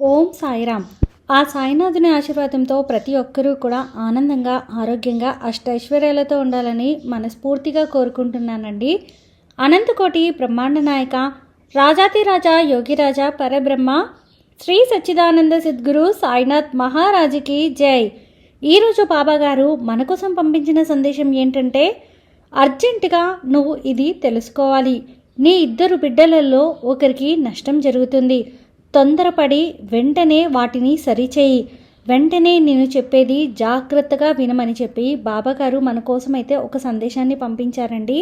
ఓం సాయిరామ్. ఆ సాయినాథుని ఆశీర్వాదంతో ప్రతి ఒక్కరూ కూడా ఆనందంగా ఆరోగ్యంగా అష్టైశ్వర్యాలతో ఉండాలని మనస్ఫూర్తిగా కోరుకుంటున్నానండి. అనంతకోటి బ్రహ్మాండ నాయక రాజాతిరాజా యోగిరాజా పరబ్రహ్మ శ్రీ సచ్చిదానంద సద్గురు సాయినాథ్ మహారాజుకి జై. ఈరోజు బాబా గారు మన కోసం పంపించిన సందేశం ఏంటంటే అర్జెంటుగా నువ్వు ఇది తెలుసుకోవాలి. నీ ఇద్దరు బిడ్డలలో ఒకరికి నష్టం జరుగుతుంది. తొందరపడి వెంటనే వాటిని సరిచేయి. వెంటనే నేను చెప్పేది జాగ్రత్తగా వినమని చెప్పి బాబాగారు మన కోసం అయితే ఒక సందేశాన్ని పంపించారండి.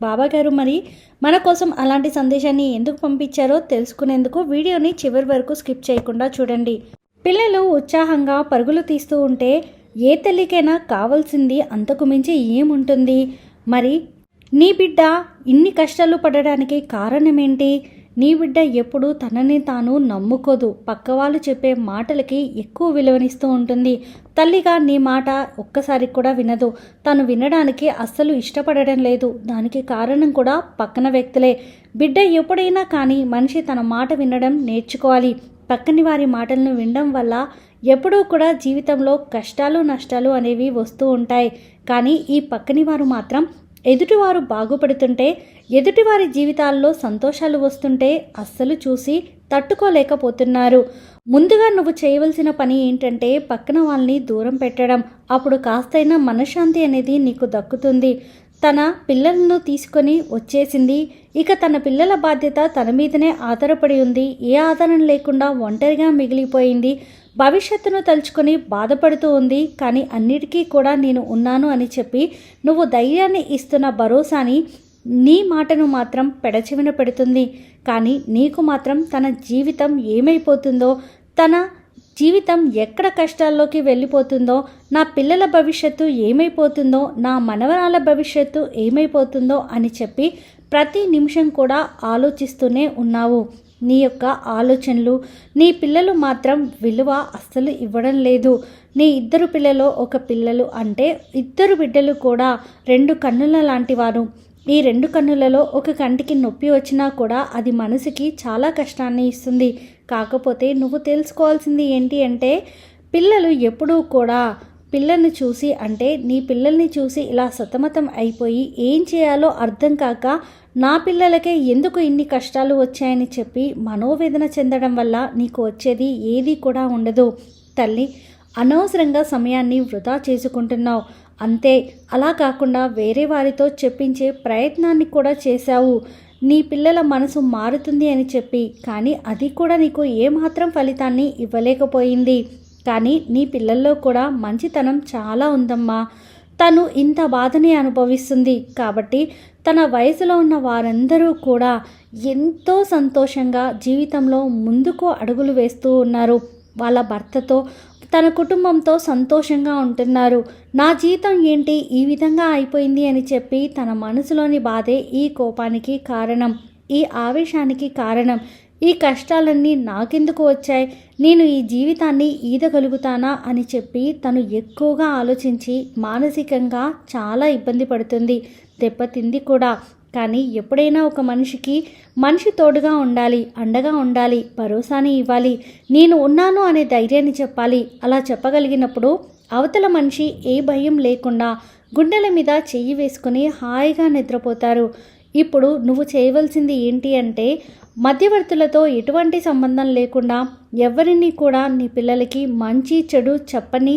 బాబాగారు మరి మన కోసం అలాంటి సందేశాన్ని ఎందుకు పంపించారో తెలుసుకునేందుకు వీడియోని చివరి వరకు స్కిప్ చేయకుండా చూడండి. పిల్లలు ఉత్సాహంగా పరుగులు తీస్తూ ఉంటే ఏ తల్లికైనా కావాల్సింది అంతకు మించి ఏముంటుంది? మరి నీ బిడ్డ ఇన్ని కష్టాలు పడడానికి కారణమేంటి? నీ బిడ్డ ఎప్పుడూ తనని తాను నమ్ముకోదు. పక్కవాళ్ళు చెప్పే మాటలకి ఎక్కువ విలువనిస్తూ ఉంటుంది. తల్లిగా నీ మాట ఒక్కసారి కూడా వినదు. తను వినడానికి అస్సలు ఇష్టపడడం లేదు. దానికి కారణం కూడా పక్కన వ్యక్తులే. బిడ్డ ఎప్పుడైనా కానీ మనిషి తన మాట వినడం నేర్చుకోవాలి. పక్కని వారి మాటలను వినడం వల్ల ఎప్పుడూ కూడా జీవితంలో కష్టాలు నష్టాలు అనేవి వస్తూ ఉంటాయి. కానీ ఈ పక్కని వారు మాత్రం ఎదుటివారు బాగుపడుతుంటే ఎదుటివారి జీవితాల్లో సంతోషాలు వస్తుంటే అస్సలు చూసి తట్టుకోలేకపోతున్నారు. ముందుగా నువ్వు చేయవలసిన పని ఏంటంటే పక్కన వాళ్ళని దూరం పెట్టడం. అప్పుడు కాస్తైనా మనశ్శాంతి అనేది నీకు దక్కుతుంది. తన పిల్లలను తీసుకొని వచ్చేసింది. ఇక తన పిల్లల బాధ్యత తన మీదనే ఆధారపడి ఉంది. ఏ ఆధారం లేకుండా ఒంటరిగా మిగిలిపోయింది. భవిష్యత్తును తలుచుకొని బాధపడుతూ ఉంది కానీ అన్నిటికీ కూడా నేను ఉన్నాను అని చెప్పి నువ్వు ధైర్యాన్ని ఇస్తున్న భరోసాని నీ మాటను మాత్రం పెడచెవిన పెడుతుంది. కానీ నీకు మాత్రం తన జీవితం ఏమైపోతుందో తన జీవితం ఎక్కడ కష్టాల్లోకి వెళ్ళిపోతుందో నా పిల్లల భవిష్యత్తు ఏమైపోతుందో నా మనవరాల భవిష్యత్తు ఏమైపోతుందో అని చెప్పి ప్రతి నిమిషం కూడా ఆలోచిస్తూనే ఉన్నావు. నీ యొక్క ఆలోచనలు. నీ పిల్లలు మాత్రం విలువ అస్సలు ఇవ్వడం లేదు. నీ ఇద్దరు పిల్లలు ఒక పిల్లలు అంటే ఇద్దరు బిడ్డలు కూడా రెండు కన్నుల లాంటి వారు. ఈ రెండు కన్నులలో ఒక కంటికి నొప్పి వచ్చినా కూడా అది మనసుకి చాలా కష్టాన్ని ఇస్తుంది. కాకపోతే నువ్వు తెలుసుకోవాల్సింది ఏంటి అంటే పిల్లలు ఎప్పుడూ కూడా పిల్లల్ని చూసి అంటే నీ పిల్లల్ని చూసి ఇలా సతమతం అయిపోయి ఏం చేయాలో అర్థం కాక నా పిల్లలకే ఎందుకు ఇన్ని కష్టాలు వచ్చాయని చెప్పి మనోవేదన చెందడం వల్ల నీకు వచ్చేది ఏది కూడా ఉండదు. తల్లి అనవసరంగా సమయాన్ని వృధా చేసుకుంటున్నావు. అంతే అలా కాకుండా వేరే వారితో చెప్పించే ప్రయత్నాన్ని కూడా చేశావు. నీ పిల్లల మనసు మారుతుంది అని చెప్పి కానీ అది కూడా నీకు ఏమాత్రం ఫలితాన్ని ఇవ్వలేకపోయింది. కానీ నీ పిల్లల్లో కూడా మంచితనం చాలా ఉందమ్మా. తను ఇంత బాధని అనుభవిస్తుంది కాబట్టి తన వయసులో ఉన్న వారందరూ కూడా ఎంతో సంతోషంగా జీవితంలో ముందుకు అడుగులు వేస్తూ ఉన్నారు. వాళ్ళ భర్తతో తన కుటుంబంతో సంతోషంగా ఉంటున్నారు. నా జీవితం ఏంటి? ఈ విధంగా అయిపోయింది అని చెప్పి తన మనసులోని బాధే ఈ కోపానికి కారణం. ఈ ఆవేశానికి కారణం. ఈ కష్టాలన్నీ నాకెందుకు వచ్చాయి? నేను ఈ జీవితాన్ని ఈదగలుగుతానా? అని చెప్పి తను ఎక్కువగా ఆలోచించి మానసికంగా చాలా ఇబ్బంది పడుతుంది. దెబ్బతింది కూడా. కానీ ఎప్పుడైనా ఒక మనిషికి మనిషి తోడుగా ఉండాలి అండగా ఉండాలి భరోసాని ఇవ్వాలి. నేను ఉన్నాను అనే ధైర్యాన్ని చెప్పాలి. అలా చెప్పగలిగినప్పుడు అవతల మనిషి ఏ భయం లేకుండా గుండెల మీద చెయ్యి వేసుకుని హాయిగా నిద్రపోతారు. ఇప్పుడు నువ్వు చేయవలసింది ఏంటి అంటే మధ్యవర్తులతో ఎటువంటి సంబంధం లేకుండా ఎవరిని కూడా నీ పిల్లలకి మంచి చెడు చెప్పని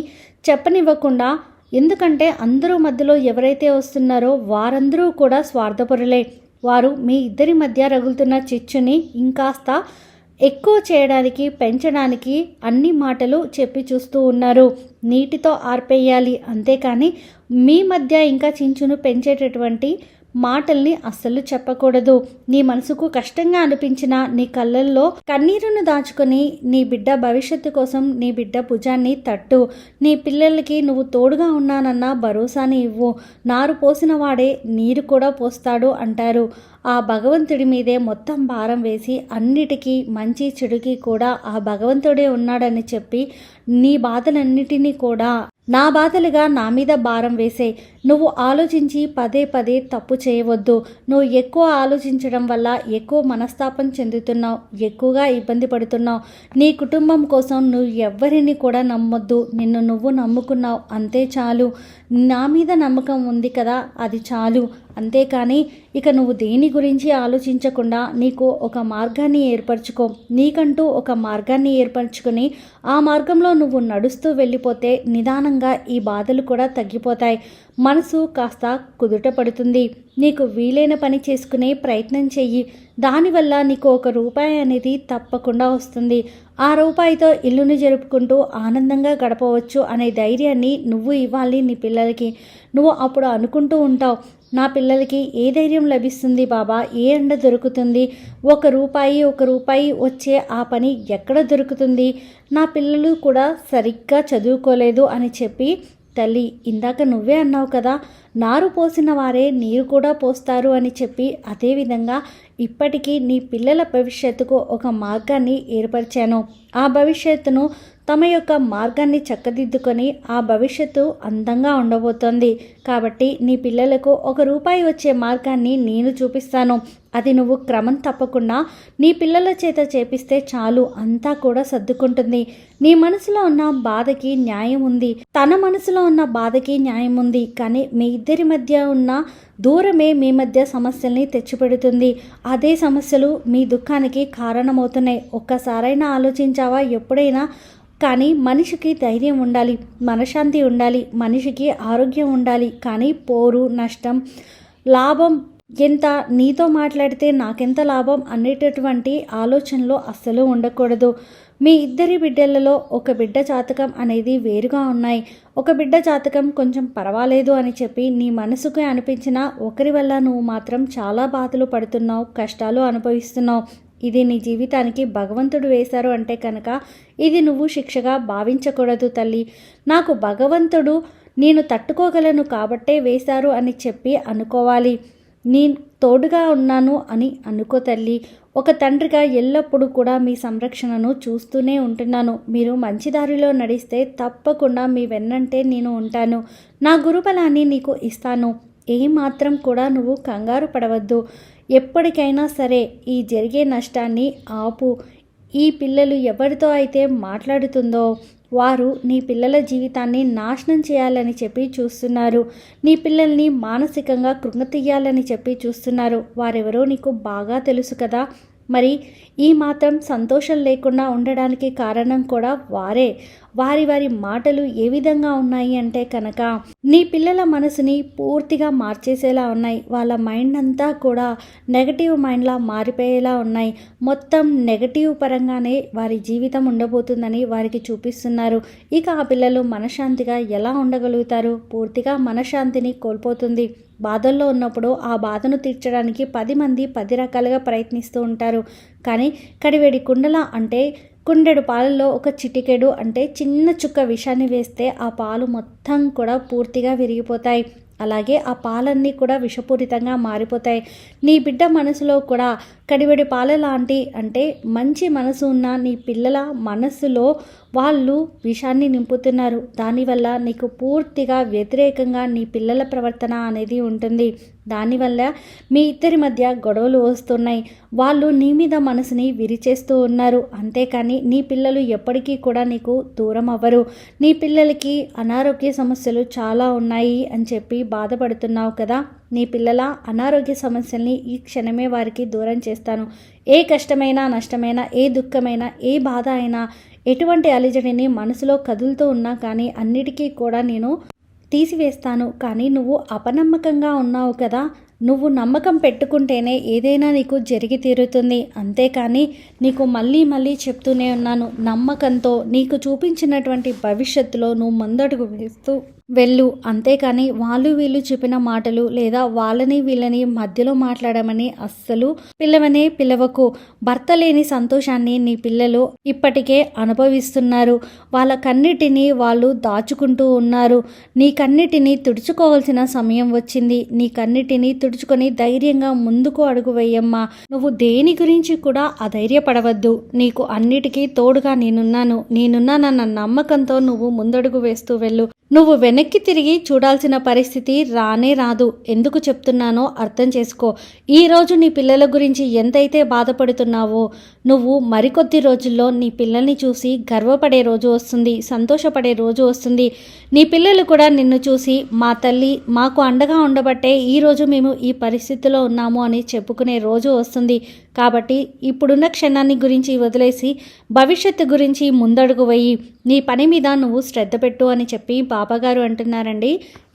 చెప్పనివ్వకుండా ఎందుకంటే అందరూ మధ్యలో ఎవరైతే వస్తున్నారో వారందరూ కూడా స్వార్థపరులే. వారు మీ ఇద్దరి మధ్య రగులుతున్న చిచ్చుని ఇంకాస్త ఎక్కువ చేయడానికి పెంచడానికి అన్ని మాటలు చెప్పి చూస్తూ ఉన్నారు. నీటితో ఆర్పేయాలి అంతేకాని మీ మధ్య ఇంకా చించును పెంచేటటువంటి మాటల్ని అస్సలు చెప్పకూడదు. నీ మనసుకు కష్టంగా అనిపించిన నీ కళ్ళల్లో కన్నీరును దాచుకొని నీ బిడ్డ భవిష్యత్తు కోసం నీ బిడ్డ భుజాన్ని తట్టు. నీ పిల్లలకి నువ్వు తోడుగా ఉన్నానన్న భరోసాని ఇవ్వు. నారు పోసిన వాడే నీరు కూడా పోస్తాడు అంటారు. ఆ భగవంతుడి మీదే మొత్తం భారం వేసి అన్నిటికీ మంచి చెడుకి కూడా ఆ భగవంతుడే ఉన్నాడని చెప్పి నీ బాధలన్నిటినీ కూడా నా బాధలుగా నా మీద భారం వేసే నువ్వు ఆలోచించి పదే పదే తప్పు చేయవద్దు. నువ్వు ఎక్కువ ఆలోచించడం వల్ల ఎక్కువ మనస్తాపం చెందుతున్నావు ఎక్కువగా ఇబ్బంది పడుతున్నావు. నీ కుటుంబం కోసం నువ్వు ఎవ్వరిని కూడా నమ్మొద్దు. నిన్ను నువ్వు నమ్ముకున్నావు. అంతే చాలు. నా మీద నమ్మకం ఉంది కదా అది చాలు. అంతేకాని ఇక నువ్వు దేని గురించి ఆలోచించకుండా నీకు ఒక మార్గాన్ని ఏర్పరచుకో. నీకంటూ ఒక మార్గాన్ని ఏర్పరచుకొని ఆ మార్గంలో నువ్వు నడుస్తూ వెళ్ళిపోతే నిదానంగా ఈ బాధలు కూడా తగ్గిపోతాయి. మనసు కాస్త కుదుట పడుతుంది. నీకు వీలైన పని చేసుకునే ప్రయత్నం చెయ్యి. దానివల్ల నీకు ఒక రూపాయి అనేది తప్పకుండా వస్తుంది. ఆ రూపాయితో ఇల్లుని జరుపుకుంటూ ఆనందంగా గడపవచ్చు అనే ధైర్యాన్ని నువ్వు ఇవ్వాలి నీ పిల్లలకి. నువ్వు అప్పుడు అనుకుంటూ ఉంటావు నా పిల్లలకి ఏ ధైర్యం లభిస్తుంది బాబా? ఏ అండ దొరుకుతుంది? ఒక రూపాయి ఒక రూపాయి వచ్చే ఆ పని ఎక్కడ దొరుకుతుంది? నా పిల్లలు కూడా సరిగ్గా చదువుకోలేదు అని చెప్పి తల్లి ఇందాక నువ్వే అన్నావు కదా నారు పోసిన వారే నీరు కూడా పోస్తారు అని చెప్పి అదేవిధంగా ఇప్పటికీ నీ పిల్లల భవిష్యత్తుకు ఒక మార్గాన్ని ఏర్పరిచాను. ఆ భవిష్యత్తును తమ యొక్క మార్గాన్ని చక్కదిద్దుకొని ఆ భవిష్యత్తు అందంగా ఉండబోతోంది. కాబట్టి నీ పిల్లలకు ఒక రూపాయి వచ్చే మార్గాన్ని నేను చూపిస్తాను. అది నువ్వు క్రమం తప్పకుండా నీ పిల్లల చేత చేపిస్తే చాలు అంతా కూడా సర్దుకుంటుంది. నీ మనసులో ఉన్న బాధకి న్యాయం ఉంది. తన మనసులో ఉన్న బాధకి న్యాయం ఉంది. కానీ మీ ఇద్దరి మధ్య ఉన్న దూరమే మీ మధ్య సమస్యల్ని తెచ్చిపెడుతుంది. అదే సమస్యలు మీ దుఃఖానికి కారణమవుతున్నాయి. ఒక్కసారైనా ఆలోచించావా? ఎప్పుడైనా కానీ మనిషికి ధైర్యం ఉండాలి మనశ్శాంతి ఉండాలి మనిషికి ఆరోగ్యం ఉండాలి. కానీ పోరు నష్టం లాభం ఎంత? నీతో మాట్లాడితే నాకెంత లాభం? అనేటటువంటి ఆలోచనలో అస్సలు ఉండకూడదు. మీ ఇద్దరి బిడ్డలలో ఒక బిడ్డ జాతకం అనేది వేరుగా ఉన్నాయి. ఒక బిడ్డ జాతకం కొంచెం పర్వాలేదు అని చెప్పి నీ మనసుకు అనిపించిన ఒకరి వల్ల నువ్వు మాత్రం చాలా బాధలు పడుతున్నావు కష్టాలు అనుభవిస్తున్నావు. ఇది నీ జీవితానికి భగవంతుడు వేశారు అంటే కనుక ఇది నువ్వు శిక్షగా భావించకూడదు తల్లి. నాకు భగవంతుడు నేను తట్టుకోగలను కాబట్టే వేశారు అని చెప్పి అనుకోవాలి. నీ తోడుగా ఉన్నాను అని అనుకో తల్లి. ఒక తండ్రిగా ఎల్లప్పుడూ కూడా మీ సంరక్షణను చూస్తూనే ఉంటున్నాను. మీరు మంచి దారిలో నడిస్తే తప్పకుండా మీ వెన్నంటే నేను ఉంటాను. నా గురుబలాన్ని నీకు ఇస్తాను. ఏమాత్రం కూడా నువ్వు కంగారు పడవద్దు. ఎప్పటికైనా సరే ఈ జరిగే నష్టాన్ని ఆపు. ఈ పిల్లలు ఎవరితో అయితే మాట్లాడుతుందో వారు నీ పిల్లల జీవితాన్ని నాశనం చేయాలని చెప్పి చూస్తున్నారు. నీ పిల్లల్ని మానసికంగా కృంగతీయాలని చెప్పి చూస్తున్నారు. వారెవరో నీకు బాగా తెలుసు కదా. మరి ఈ మాత్రం సంతోషం లేకుండా ఉండడానికి కారణం కూడా వారే. వారి వారి మాటలు ఏ విధంగా ఉన్నాయి అంటే కనుక నీ పిల్లల మనసుని పూర్తిగా మార్చేసేలా ఉన్నాయి. వాళ్ళ మైండ్ అంతా కూడా నెగటివ్ మైండ్లా మారిపోయేలా ఉన్నాయి. మొత్తం నెగటివ్ పరంగానే వారి జీవితం ఉండబోతుందని వారికి చూపిస్తున్నారు. ఇక ఆ పిల్లలు మనశ్శాంతిగా ఎలా ఉండగలుగుతారు? పూర్తిగా మనశ్శాంతిని కోల్పోతుంది. బాధల్లో ఉన్నప్పుడు ఆ బాధను తీర్చడానికి పది మంది పది రకాలుగా ప్రయత్నిస్తూ ఉంటారు. కానీ కడివేడి కుండల అంటే కుండెడు పాలలో ఒక చిటికెడు అంటే చిన్న చుక్క విషాన్ని వేస్తే ఆ పాలు మొత్తం కూడా పూర్తిగా విరిగిపోతాయి. అలాగే ఆ పాలన్నీ కూడా విషపూరితంగా మారిపోతాయి. నీ బిడ్డ మనసులో కూడా కడివెడి పాల లాంటి అంటే మంచి మనసు ఉన్న నీ పిల్లల మనసులో వాళ్ళు విషాన్ని నింపుతున్నారు. దానివల్ల నీకు పూర్తిగా వ్యతిరేకంగా నీ పిల్లల ప్రవర్తన అనేది ఉంటుంది. దానివల్ల మీ ఇద్దరి మధ్య గొడవలు వస్తున్నాయి. వాళ్ళు నీ మీద మనసుని విరిచేస్తూ ఉన్నారు. అంతేకాని నీ పిల్లలు ఎప్పటికీ కూడా నీకు దూరం అవ్వరు. నీ పిల్లలకి అనారోగ్య సమస్యలు చాలా ఉన్నాయి అని చెప్పి బాధపడుతున్నావు కదా? నీ పిల్లల అనారోగ్య సమస్యల్ని ఈ క్షణమే వారికి దూరం చేస్తాను. ఏ కష్టమైనా నష్టమైనా ఏ దుఃఖమైనా ఏ బాధ అయినా ఎటువంటి అలిజడిని మనసులో కదులుతూ ఉన్నా కానీ అన్నిటికీ కూడా నేను తీసివేస్తాను. కానీ నువ్వు అపనమ్మకంగా ఉన్నావు కదా. నువ్వు నమ్మకం పెట్టుకుంటేనే ఏదైనా నీకు జరిగి తీరుతుంది. అంతేకాని నీకు మళ్ళీ మళ్ళీ చెప్తూనే ఉన్నాను. నమ్మకంతో నీకు చూపించినటువంటి భవిష్యత్తులో నువ్వు ముందడుగు వేస్తూ వెళ్ళు. అంతేకాని వాళ్ళు వీళ్ళు చెప్పిన మాటలు లేదా వాళ్ళని వీళ్ళని మధ్యలో మాట్లాడమని అస్సలు పిల్లవనే పిలవకు. భర్త లేని సంతోషాన్ని నీ పిల్లలు ఇప్పటికే అనుభవిస్తున్నారు. వాళ్ళ కన్నిటిని వాళ్ళు దాచుకుంటూ ఉన్నారు. నీ కన్నిటిని తుడుచుకోవాల్సిన సమయం వచ్చింది. నీ కన్నిటిని తుడుచుకొని ధైర్యంగా ముందుకు అడుగు వేయమ్మా. నువ్వు దేని గురించి కూడా అధైర్యపడవద్దు. నీకు అన్నిటికీ తోడుగా నేనున్నాను. నేనున్నానన్న నమ్మకంతో నువ్వు ముందడుగు వేస్తూ వెళ్ళు. నువ్వు వెనక్కి తిరిగి చూడాల్సిన పరిస్థితి రానే రాదు. ఎందుకు చెప్తున్నానో అర్థం చేసుకో. ఈరోజు నీ పిల్లల గురించి ఎంతైతే బాధపడుతున్నావో నువ్వు మరికొద్ది రోజుల్లో నీ పిల్లల్ని చూసి గర్వపడే రోజు వస్తుంది సంతోషపడే రోజు వస్తుంది. నీ పిల్లలు కూడా నిన్ను చూసి మా తల్లి మాకు అండగా ఉండబట్టే ఈరోజు మేము ఈ పరిస్థితిలో ఉన్నాము అని చెప్పుకునే రోజు వస్తుంది. కాబట్టి ఇప్పుడున్న క్షణాన్ని గురించి వదిలేసి భవిష్యత్తు గురించి ముందడుగు వేయి. నీ పని మీద నువ్వు శ్రద్ధ పెట్టు అని చెప్పి బాబాగారు అంటున్నారండి.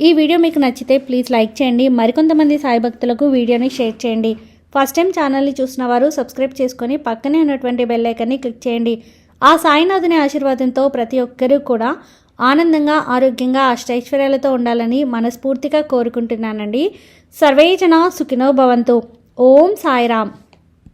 ఈ వీడియో మీకు నచ్చితే ప్లీజ్ లైక్ చేయండి. మరికొంతమంది సాయి భక్తులకు వీడియోని షేర్ చేయండి. ఫస్ట్ టైం ఛానల్ని చూసిన వారు సబ్స్క్రైబ్ చేసుకొని పక్కనే ఉన్నటువంటి బెల్ ఐకన్ని క్లిక్ చేయండి. ఆ సాయినాథుని ఆశీర్వాదంతో ప్రతి ఒక్కరూ కూడా ఆనందంగా ఆరోగ్యంగా అష్టైశ్వర్యాలతో ఉండాలని మనస్ఫూర్తిగా కోరుకుంటున్నానండి. సర్వేజన సుఖినో భవంతు. ఓం సాయిరామ్.